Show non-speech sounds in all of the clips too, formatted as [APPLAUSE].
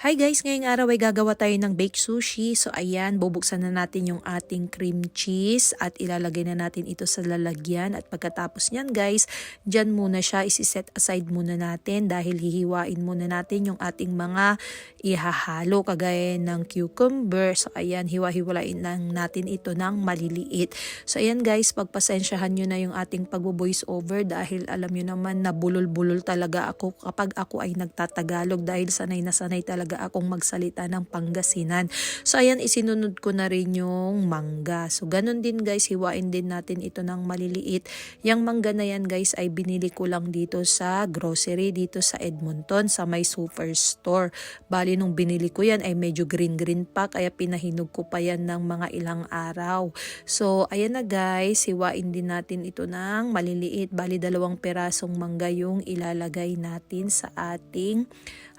Hi guys, ngayong araw ay gagawa tayo ng baked sushi. So ayan, bubuksan na natin yung ating cream cheese at ilalagay na natin ito sa lalagyan. At pagkatapos niyan guys, dyan muna siya, isi-set aside muna natin dahil hihiwain muna natin yung ating mga ihahalo kagaya ng cucumber. So ayan, hiwa-hiwalain lang natin ito ng maliliit. So ayan guys, pagpasensyahan nyo na yung ating pagbo-voice over dahil alam nyo naman na bulol-bulol talaga ako kapag ako ay nagtatagalog dahil sanay na sanay talaga akong magsalita ng Pangasinan. So ayan, isinunod ko na rin yung mangga. So ganun din guys, hiwain din natin ito ng maliliit. Yung mangga na yan guys ay binili ko lang dito sa grocery dito sa Edmonton sa may superstore. Bali nung binili ko yan ay medyo green-green pa kaya pinahinog ko pa yan ng mga ilang araw. So ayan na guys, hiwain din natin ito ng maliliit. Bali dalawang perasong mangga yung ilalagay natin sa ating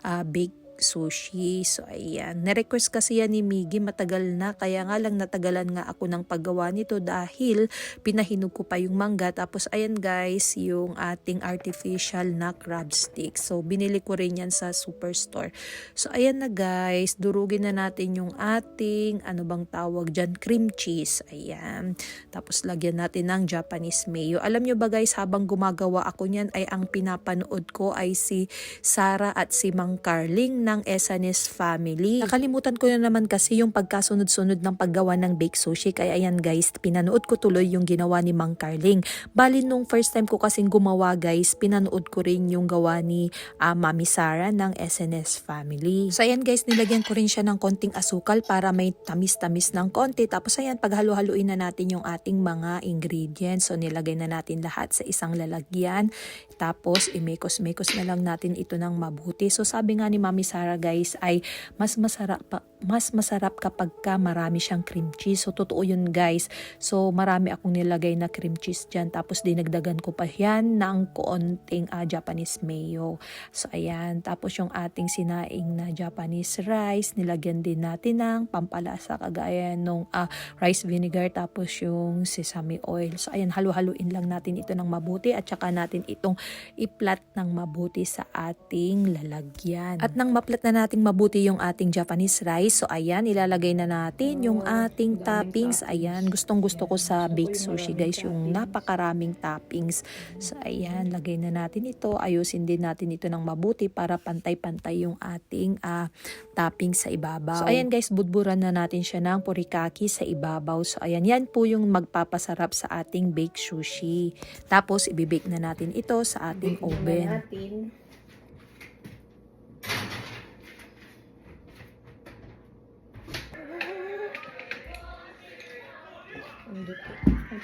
uh, baked sushi. So, ayan. Na-request kasi yan ni Miggy matagal na. Kaya nga lang natagalan nga ako ng paggawa nito dahil pinahinog ko pa yung mangga. Tapos, ayan guys, yung ating artificial na crab stick. So, binili ko rin yan sa superstore. So, ayan na guys. Durugin na natin yung ating, ano bang tawag dyan, cream cheese. Ayan. Tapos, lagyan natin ng Japanese mayo. Alam nyo ba guys, habang gumagawa ako niyan ay ang pinapanood ko ay si Sarah at si Mang Carling ng Esanes family. Nakalimutan ko na naman kasi yung pagkasunod-sunod ng paggawa ng baked sushi. Kaya ayan guys, pinanood ko tuloy yung ginawa ni Mang Carling. Bali nung first time ko kasing gumawa guys, pinanood ko rin yung gawa ni uh, Mami Sara ng SNS family. So ayan guys, nilagyan ko rin siya ng konting asukal para may tamis-tamis ng konti. Tapos ayan, paghalo-haluin na natin yung ating mga ingredients. So nilagay na natin lahat sa isang lalagyan. Tapos imekos-mekos na lang natin ito ng mabuti. So sabi nga ni Mami Sara, Sara guys ay mas masarap pa, mas masarap kapag ka marami siyang cream cheese. So totoo yun guys. So marami akong nilagay na cream cheese dyan. Tapos dinagdagan ko pa yan ng konting uh, Japanese mayo. So ayan. Tapos yung ating sinaing na Japanese rice, nilagyan din natin ng pampalasa kagaya nung uh, rice vinegar tapos yung sesame oil. So ayan, halu-haluin lang natin ito ng mabuti at saka natin itong iplat ng mabuti sa ating lalagyan. At nang maplat na nating mabuti yung ating Japanese rice. So ayan, ilalagay na natin yung ating toppings. Ayan, gustong gusto ko sa baked sushi guys, yung napakaraming toppings. So ayan, lagay na natin ito. Ayusin din natin ito ng mabuti para pantay-pantay yung ating uh, toppings sa ibabaw. So ayan guys, budburan na natin siya ng purikaki sa ibabaw. So ayan, yan po yung magpapasarap sa ating baked sushi. Tapos ibibake na natin ito sa ating oven. natin.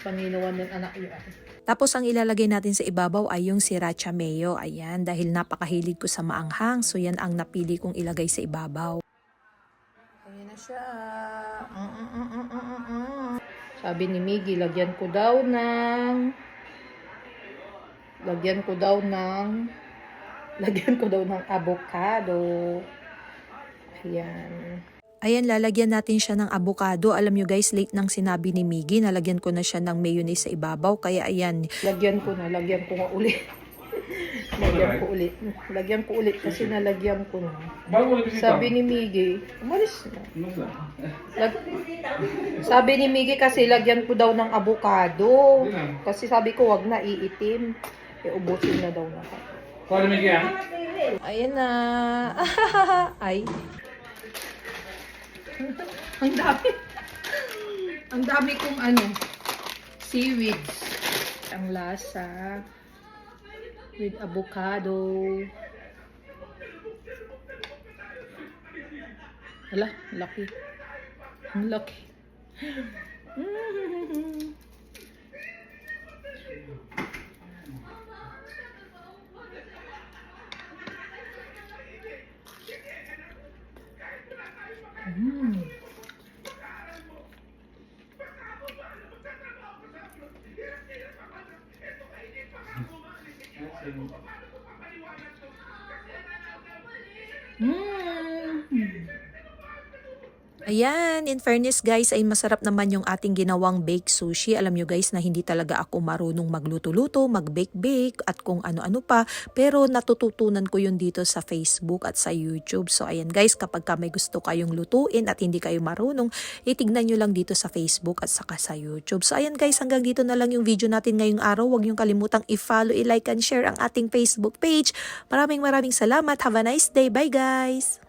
Ang panginawan ng anak ako. Tapos ang ilalagay natin sa ibabaw ay yung sriracha mayo. Ayan, dahil napakahilig ko sa maanghang. So yan ang napili kong ilagay sa ibabaw. Ayan na siya. Mm, mm, mm, mm, mm, mm. Sabi ni Miggy, lagyan ko daw ng... Lagyan ko daw ng... [LAUGHS] Lagyan ko daw ng avocado. Ayan. Ayan, lalagyan natin siya ng avocado. Alam nyo guys, late nang sinabi ni Miggy, nalagyan ko na siya ng mayonnaise sa ibabaw. Kaya ayan, Lagyan ko na, lagyan ko nga ulit. [LAUGHS] lagyan ko ulit. Lagyan ko ulit kasi nalagyan ko na. Sabi ni Miggy, umalis na. Lag- sabi ni Miggy kasi lagyan ko daw ng avocado. Kasi sabi ko wag na iitim. E ubusin na daw na. Kaya? ayan na. [LAUGHS] Ay, [LAUGHS] Ang dami. Ang dami kong ano, seaweeds. Ang lasa. With avocado. Hala, laki. Ang laki. [LAUGHS] Mm. Ayan, in fairness guys, ay masarap naman yung ating ginawang baked sushi. Alam nyo guys na hindi talaga ako marunong magluto-luto, mag-bake-bake at kung ano-ano pa. Pero natututunan ko yun dito sa Facebook at sa YouTube. So ayan guys, kapag ka may gusto kayong lutuin at hindi kayo marunong, itignan nyo lang dito sa Facebook at saka sa YouTube. So ayan guys, hanggang dito na lang yung video natin ngayong araw. Huwag nyo kalimutang i-follow, i-like and share ang ating Facebook page. Maraming maraming salamat. Have a nice day. Bye guys!